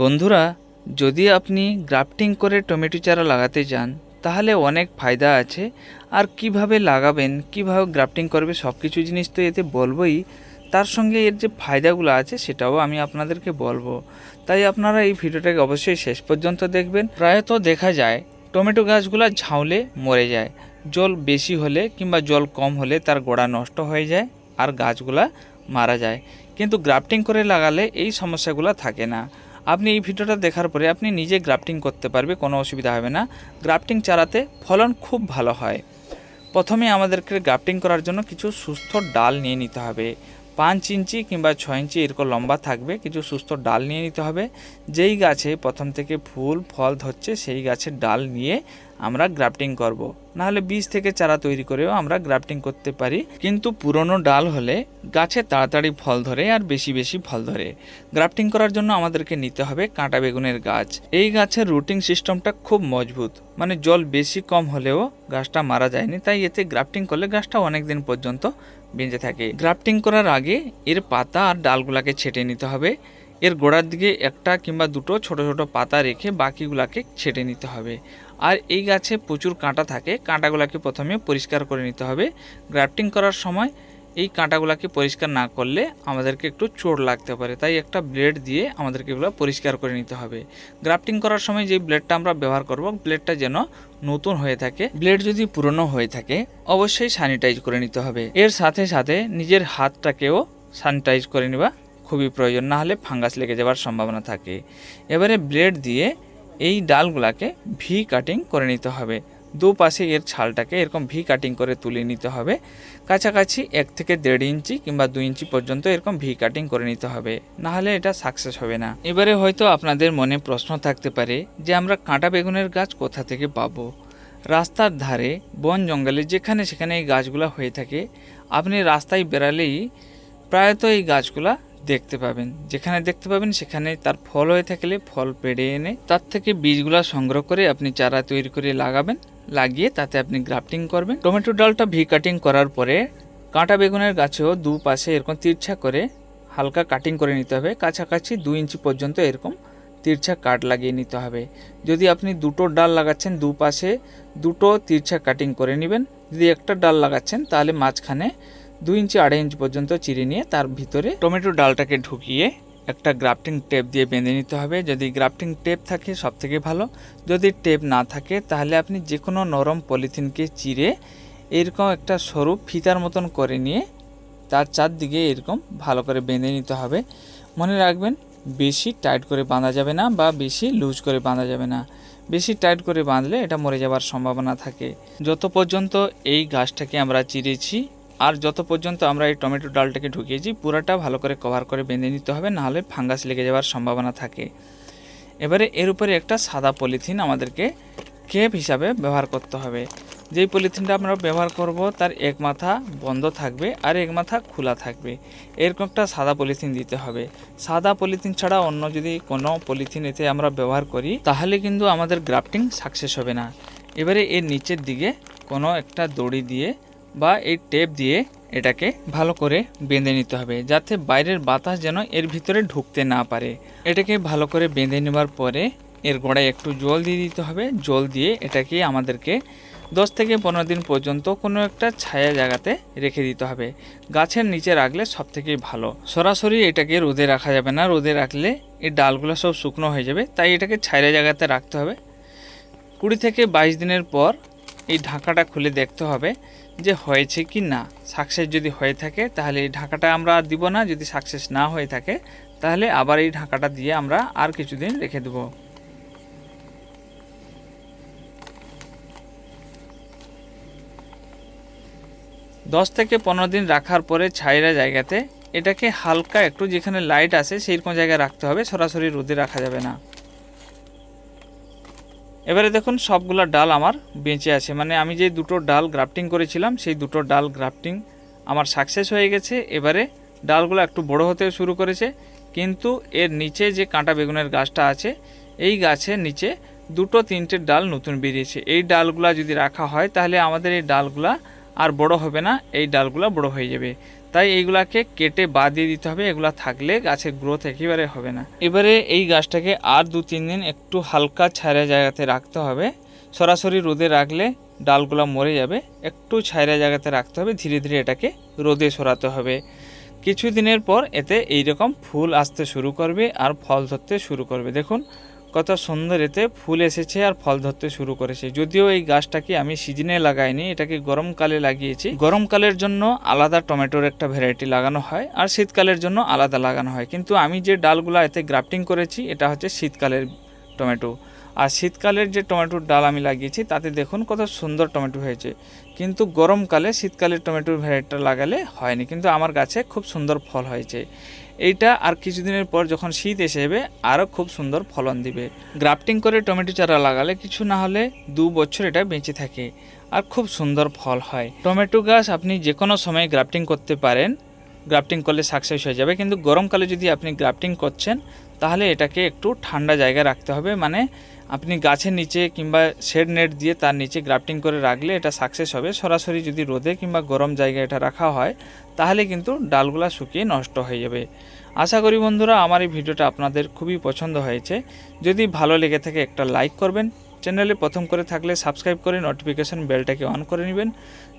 বন্ধুরা, যদি আপনি গ্রাফটিং করে টমেটো চারা লাগাতে চান তাহলে অনেক ফায়দা আছে। আর কীভাবে লাগাবেন, কীভাবে গ্রাফটিং করবে সব কিছু জিনিস তো এতে বলবোই। তার সঙ্গে এর যে ফায়দাগুলো আছে, সেটাও আমি আপনাদেরকে বলব। তাই আপনারা এই ভিডিওটাকে অবশ্যই শেষ পর্যন্ত দেখবেন। প্রায়ত দেখা যায়, টমেটো গাছগুলো ঝাউলে মরে যায়। জল বেশি হলে কিংবা জল কম হলে তার গোড়া নষ্ট হয়ে যায় আর গাছগুলা মারা যায়। কিন্তু গ্রাফটিং করে লাগালে এই সমস্যাগুলো থাকে না। আপনি এই ভিডিওটা দেখার পরে আপনি নিজে গ্রাফটিং করতে পারবে, কোনো অসুবিধা হবে না। গ্রাফটিং চারাতে ফলন খুব ভালো হয়। প্রথমে আমাদেরকে গ্রাফটিং করার জন্য কিছু সুস্থ ডাল নিয়ে নিতে হবে। পাঁচ ইঞ্চি কিংবা ছয় ইঞ্চি এরকম লম্বা থাকবে। কিছু সুস্থ ডাল নিয়ে নিতে হবে। যেই গাছে প্রথম থেকে ফুল, ফল ধরছে, সেই গাছের ডাল নিয়ে আমরা গ্রাফটিং করব। নাহলে বীজ থেকে চারা তৈরি করেও আমরা গ্রাফটিং করতে পারি। কিন্তু পুরনো ডাল হলে গাছে তাড়াতাড়ি ফল ধরে আর বেশি বেশি ফল ধরে। গ্রাফটিং করার জন্য আমাদেরকে নিতে হবে কাঁটা বেগুনের গাছ। এই গাছের রুটিং সিস্টেমটা খুব মজবুত। মানে জল বেশি কম হলেও গাছটা মারা যায়নি, তাই এতে গ্রাফটিং করলে গাছটা অনেক দিন পর্যন্ত বেঁচে থাকে। গ্রাফটিং করার আগে এর পাতা আর ডালগুলাকে ছেটে নিতে হবে। এর গোড়ার দিকে একটা কিংবা দুটো ছোট ছোট পাতা রেখে বাকিগুলাকে ছেটে নিতে হবে। আর এই গাছে প্রচুর কাঁটা থাকে, কাঁটাগুলাকে প্রথমে পরিষ্কার করে নিতে হবে। গ্রাফটিং করার সময় এই কাঁটাগুলাকে পরিষ্কার না করলে আমাদেরকে একটু চোট লাগতে পারে। তাই একটা ব্লেড দিয়ে আমাদেরকে এগুলো পরিষ্কার করে নিতে হবে। গ্রাফটিং করার সময় যে ব্লেডটা আমরা ব্যবহার করব ব্লেডটা যেন নতুন হয়ে থাকে। ব্লেড যদি পুরনো হয়ে থাকে, অবশ্যই স্যানিটাইজ করে নিতে হবে। এর সাথে সাথে নিজের হাতটাকেও স্যানিটাইজ করে নেওয়া খুবই প্রয়োজন না হলে ফাঙ্গাস লেগে যাওয়ার সম্ভাবনা থাকে। এবারে ব্লেড দিয়ে এই ডালগুলাকে ভি কাটিং করে নিতে হবে। দুপাশে এর ছালটাকে এরকম ভি কাটিং করে তুলে নিতে হবে। কাছাকাছি এক থেকে দেড় ইঞ্চি কিংবা দুই ইঞ্চি পর্যন্ত এরকম ভি কাটিং করে নিতে হবে। না হলে এটা সাকসেস হবে না। এবারে হয়তো আপনাদের মনে প্রশ্ন থাকতে পারে যে আমরা কাঁটা বেগুনের গাছ কোথা থেকে পাবো? রাস্তার ধারে, বন জঙ্গলে, যেখানে সেখানে এই গাছগুলো হয়ে থাকে, আপনি রাস্তায় বেরালেই প্রায়ত এই গাছগুলা দেখতে পাবেন। যেখানে দেখতে পাবেন সেখানে তার ফল হয়ে থাকলে ফল পেড়ে এনে তার থেকে বীজগুলা সংগ্রহ করে আপনি চারা তৈরি করে লাগাবেন। লাগিয়ে তাতে আপনি গ্রাফটিং করবেন। টমেটো ডালটা ভি কাটিং করার পরে কাঁটা বেগুনের গাছেও দু পাশে এরকম তিরছা করে হালকা কাটিং করে নিতে হবে। কাছাকাছি দু ইঞ্চি পর্যন্ত এরকম তিরছা কাট লাগিয়ে নিতে হবে। যদি আপনি দুটো ডাল লাগাচ্ছেন দুপাশে, দুটো তিরছা কাটিং করে নেবেন। যদি একটা ডাল লাগাচ্ছেন তাহলে মাঝখানে দু ইঞ্চি আড়াই ইঞ্চি পর্যন্ত চিড়ে নিয়ে তার ভিতরে টমেটো ডালটাকে ঢুকিয়ে একটা গ্রাফটিং টেপ দিয়ে বেঁধে নিতে হবে। যদি গ্রাফটিং টেপ থাকে সব থেকে ভালো। যদি টেপ না থাকে, তাহলে আপনি যে কোনো নরম পলিথিনকে চিরে এরকম একটা সরু ফিতার মতন করে নিয়ে তার চারদিকে এরকম ভালো করে বেঁধে নিতে হবে। মনে রাখবেন, বেশি টাইট করে বাঁধা যাবে না বা বেশি লুজ করে বাঁধা যাবে না। বেশি টাইট করে বাঁধলে এটা মরে যাওয়ার সম্ভাবনা থাকে। যত পর্যন্ত এই গাছটাকে আমরা চিরেছি আর যত পর্যন্ত আমরা এই টমেটো ডালটাকে ঢুকিয়েছি, পুরাটা ভালো করে কভার করে বেঁধে নিতে হবে, নাহলে ফাঙ্গাস লেগে যাওয়ার সম্ভাবনা থাকে। এবারে এর উপরে একটা সাদা পলিথিন আমাদেরকে কেপ হিসাবে ব্যবহার করতে হবে। যেই পলিথিনটা আমরা ব্যবহার করব, তার এক মাথা বন্ধ থাকবে আর এক মাথা খোলা থাকবে। এরকম একটা সাদা পলিথিন দিতে হবে। সাদা পলিথিন ছাড়া অন্য যদি কোনো পলিথিন এতে আমরা ব্যবহার করি, তাহলে কিন্তু আমাদের গ্রাফটিং সাকসেস হবে না। এবারে এর নিচের দিকে কোনো একটা দড়ি দিয়ে বা এই টেপ দিয়ে এটাকে ভালো করে বেঁধে নিতে হবে, যাতে বাইরের বাতাস যেন এর ভিতরে ঢুকতে না পারে। এটাকে ভালো করে বেঁধে নেবার পরে এর গোড়ায় একটু জল দিয়ে দিতে হবে। জল দিয়ে এটাকে আমাদেরকে দশ থেকে পনেরো দিন পর্যন্ত কোনো একটা ছায়া জায়গাতে রেখে দিতে হবে। গাছের নিচে রাখলে সব থেকে ভালো। সরাসরি এটাকে রোদে রাখা যাবে না। রোদে রাখলে এই ডালগুলো সব শুকনো হয়ে যাবে, তাই এটাকে ছায়া জায়গাতে রাখতে হবে। কুড়ি থেকে বাইশ দিনের পর এই ঢাকাটা খুলে দেখতে হবে যে হয়েছে কি না। সাকসেস যদি হয়ে থাকে, তাহলে এই ঢাকাটা আমরা দিব না। যদি সাকসেস না হয়ে থাকে, তাহলে আবার এই ঢাকাটা দিয়ে আমরা আর কিছুদিন রেখে দেবো। দশ থেকে পনেরো দিন রাখার পরে ছাইরা জায়গাতে এটাকে হালকা একটু যেখানে লাইট আসে সেইরকম জায়গায় রাখতে হবে। সরাসরি রোদে রাখা যাবে না। এবারে দেখুন, সবগুলো ডাল আমার বেঁচে আছে। মানে আমি যে দুটো ডাল গ্রাফটিং করেছিলাম, সেই দুটো ডাল গ্রাফটিং আমার সাকসেস হয়ে গেছে। এবারে ডালগুলো একটু বড় হতে শুরু করেছে। কিন্তু এর নিচে যে কাঁটা বেগুনের গাছটা আছে, এই গাছের নিচে দুটো তিনটে ডাল নতুন বেরিয়েছে। এই ডালগুলা যদি রাখা হয়, তাহলে আমাদের এই ডালগুলা আর বড় হবে না, এই ডালগুলা বড় হয়ে যাবে। তাই এইগুলাকে কেটে বাদ দিয়ে দিতে হবে, এগুলা থাকলে গাছের গ্রোথ একেবারে হবে না। এবারে এই গাছটাকে আর দু তিন দিন একটু হালকা ছায়া জায়গাতে রাখতে হবে। সরাসরি রোদে রাখলে ডালগুলো মরে যাবে, একটু ছায়া জায়গাতে রাখতে হবে, ধীরে ধীরে এটাকে রোদে সরাতে হবে। কিছু দিনের পর এতে এইরকম ফুল আসতে শুরু করবে আর ফল ধরতে শুরু করবে। দেখুন কত সুন্দর এতে ফুল এসেছে আর ফল ধরতে শুরু করেছে। যদিও এই গাছটাকে আমি সিজনে লাগাইনি, এটাকে গরমকালে লাগিয়েছি। গরমকালের জন্য আলাদা টমেটোর একটা ভ্যারাইটি লাগানো হয় আর শীতকালের জন্য আলাদা লাগানো হয়। কিন্তু আমি যে ডালগুলো এতে গ্রাফটিং করেছি, এটা হচ্ছে শীতকালের টমেটো। আর শীতকালের যে টমেটোর ডাল আমি লাগিয়েছি, তাতে দেখুন কত সুন্দর টমেটো হয়েছে। কিন্তু গরমকালে শীতকালের টমেটোর ভ্যারাইটিটা লাগালে হয়নি। কিন্তু আমার গাছে খুব সুন্দর ফল হয়েছে। এইটা আর কিছুদিনের পর যখন শীত এসে যাবে, আরও খুব সুন্দর ফলন দিবে। গ্রাফটিং করে টমেটো চারা লাগালে কিছু না হলে দু বছর এটা বেঁচে থাকে আর খুব সুন্দর ফল হয়। টমেটো গাছ আপনি যে কোনো সময় গ্রাফটিং করতে পারেন। গ্রাফটিং করলে সাকসেস হয়ে যাবে। কিন্তু গরমকালে যদি আপনি গ্রাফটিং করছেন, তাহলে এটাকে একটু ঠান্ডা জায়গায় রাখতে হবে। মানে আপনি গাছের নিচে কিংবা শেড নেট দিয়ে তার নিচে গ্রাফটিং করে রাখলে এটা সাকসেস হবে। সরাসরি যদি রোদে কিংবা গরম জায়গায় এটা রাখা হয়, তাহলে কিন্তু ডালগুলা শুকিয়ে নষ্ট হয়ে যাবে। আশা করি বন্ধুরা, আমার এই ভিডিওটা আপনাদের খুবই পছন্দ হয়েছে। যদি ভালো লেগে থাকে একটা লাইক করবেন। চ্যানেলে প্রথম করে থাকলে সাবস্ক্রাইব করে নোটিফিকেশান বেলটাকে অন করে নেবেন।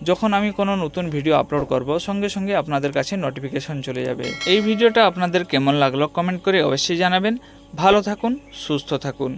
যখন আমি কোনো নতুন ভিডিও আপলোড করব, সঙ্গে সঙ্গে আপনাদের কাছে নোটিফিকেশান চলে যাবে। এই ভিডিওটা আপনাদের কেমন লাগল কমেন্ট করে অবশ্যই জানাবেন। ভালো থাকুন, সুস্থ থাকুন।